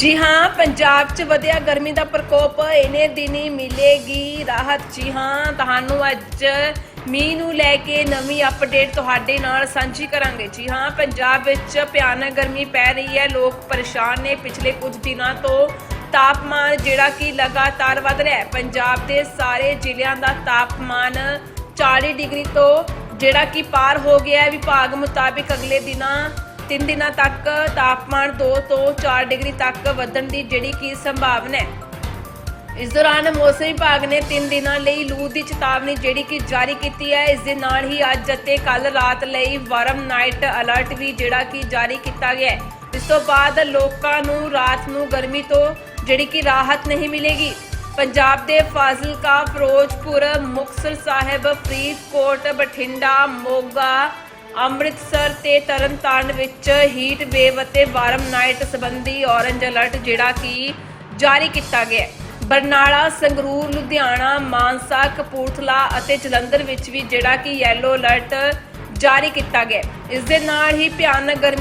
ਜੀ ਹਾਂ, ਪੰਜਾਬ 'ਚ ਵਧਿਆ ਗਰਮੀ ਦਾ ਪ੍ਰਕੋਪ ਇਹਨੇ ਦਿਨੀ ਮਿਲੇਗੀ ਰਾਹਤ। ਜੀ ਹਾਂ, ਤੁਹਾਨੂੰ ਅੱਜ ਮੀਂਹ ਨੂੰ ਲੈ ਕੇ ਨਵੀਂ ਅਪਡੇਟ ਤੁਹਾਡੇ ਨਾਲ ਸਾਂਝੀ ਕਰਾਂਗੇ। ਜੀ ਹਾਂ, ਪੰਜਾਬ ਵਿੱਚ ਭਿਆਨਕ ਗਰਮੀ ਪੈ ਰਹੀ ਹੈ। ਲੋਕ ਪਰੇਸ਼ਾਨ ਨੇ ਪਿਛਲੇ ਕੁਝ ਦਿਨਾਂ ਤੋਂ ਤਾਪਮਾਨ ਜਿਹੜਾ ਕਿ ਲਗਾਤਾਰ ਵਧ ਰਿਹਾ ਹੈ। ਪੰਜਾਬ ਦੇ ਸਾਰੇ ਜ਼ਿਲ੍ਹਿਆਂ ਦਾ ਤਾਪਮਾਨ 40 ਡਿਗਰੀ ਤੋਂ ਜਿਹੜਾ ਕਿ ਪਾਰ ਹੋ ਗਿਆ ਹੈ। ਵਿਭਾਗ ਮੁਤਾਬਿਕ ਅਗਲੇ ਦਿਨਾਂ ਤਿੰਨ ਦਿਨਾਂ ਤੱਕ ਤਾਪਮਾਨ 2 ਤੋਂ 4 ਡਿਗਰੀ ਤੱਕ ਵਧਣ ਦੀ ਜਿਹੜੀ ਕੀ ਸੰਭਾਵਨਾ ਹੈ। ਇਸ ਦੌਰਾਨ ਮੌਸਮ ਵਿਭਾਗ ਨੇ 3 ਦਿਨਾਂ ਲਈ ਲੂ ਦੀ ਚੇਤਾਵਨੀ ਜਿਹੜੀ ਕਿ ਜਾਰੀ ਕੀਤੀ ਹੈ। ਇਸ ਦੇ ਨਾਲ ਹੀ ਅੱਜ ਅਤੇ ਕੱਲ ਰਾਤ ਲਈ ਵਾਰਮ ਨਾਈਟ ਅਲਰਟ ਵੀ ਜਿਹੜਾ ਕਿ ਜਾਰੀ ਕੀਤਾ ਗਿਆ ਹੈ। ਇਸ ਤੋਂ ਬਾਅਦ ਲੋਕਾਂ ਨੂੰ ਰਾਤ ਨੂੰ ਗਰਮੀ ਤੋਂ ਜਿਹੜੀ ਕਿ ਰਾਹਤ ਨਹੀਂ ਮਿਲੇਗੀ। ਪੰਜਾਬ ਦੇ ਫਾਜ਼ਿਲਕਾ, ਫਿਰੋਜ਼ਪੁਰ, ਮੁਕਤਸਰ ਸਾਹਿਬ, ਫਰੀਦਕੋਟ, ਬਠਿੰਡਾ, ਮੋਗਾ ਅੰਮ੍ਰਿਤਸਰ ਤੇ ਤਰਨਤਾਰਨ ਵਿੱਚ ਹੀਟ ਵੇਵ ਅਤੇ ਵਾਰਮ ਨਾਈਟ ਸੰਬੰਧੀ ਔਰੰਜ ਅਲਰਟ ਜਿਹੜਾ ਕਿ ਜਾਰੀ ਕੀਤਾ ਗਿਆ ਹੈ। ਬਰਨਾਲਾ, ਸੰਗਰੂਰ, ਲੁਧਿਆਣਾ, ਮਾਨਸਾ, ਕਪੂਰਥਲਾ ਅਤੇ ਜਲੰਧਰ ਵਿੱਚ ਵੀ ਜਿਹੜਾ ਕਿ ਯੈਲੋ ਅਲਰਟ ਜਾਰੀ ਕੀਤਾ ਗਿਆ ਇਸ ਦੇ ਨਾਲ ਹੀ ਭਿਆਨਕ ਗਰਮੀ